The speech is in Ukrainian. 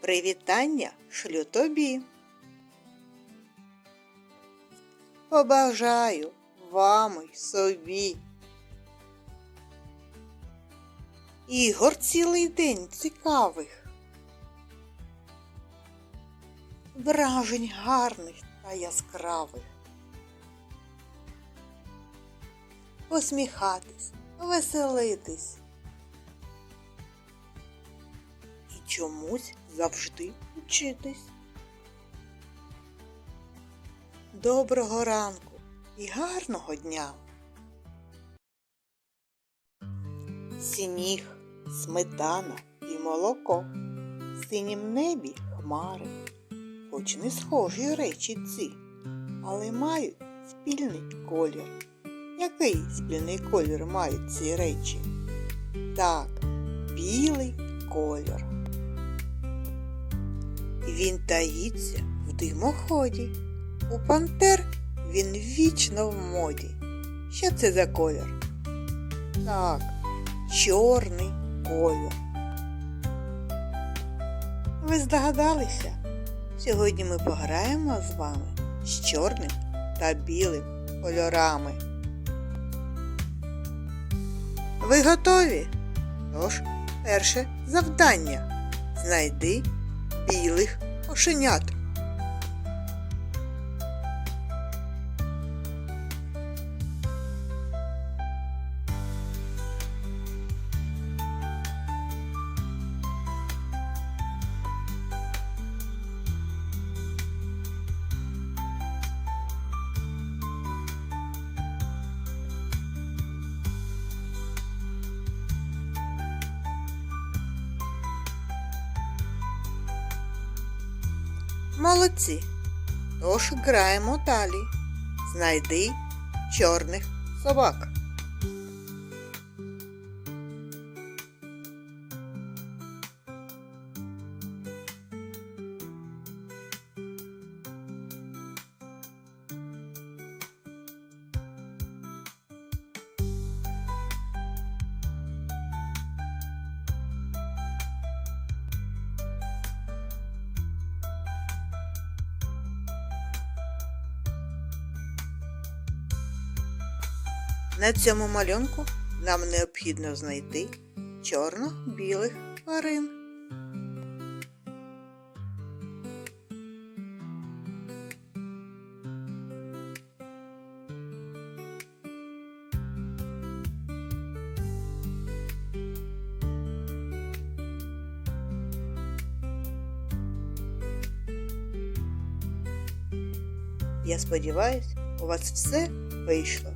Привітання шлю тобі. Побажаю вам й собі. Ігор цілий день цікавих. Вражень гарних та яскравих. Посміхатись, веселитись. Чомусь завжди вчитись. Доброго ранку і гарного дня. Сніг, сметана і молоко, в синім небі хмари, хоч не схожі речі ці, але мають спільний колір. Який спільний колір мають ці речі? Так, білий колір. Він таїться в димоході. У пантер він вічно в моді. Що це за колір? Так, чорний колір. Ви здогадалися? Сьогодні ми пограємо з вами з чорним та білим кольорами. Ви готові? Тож, перше завдання. Знайди білих кошенят. Молодці. Тож граємо далі. Знайди чорних собак. На цьому малюнку нам необхідно знайти чорно-білих тварин. Я сподіваюся, у вас все вийшло.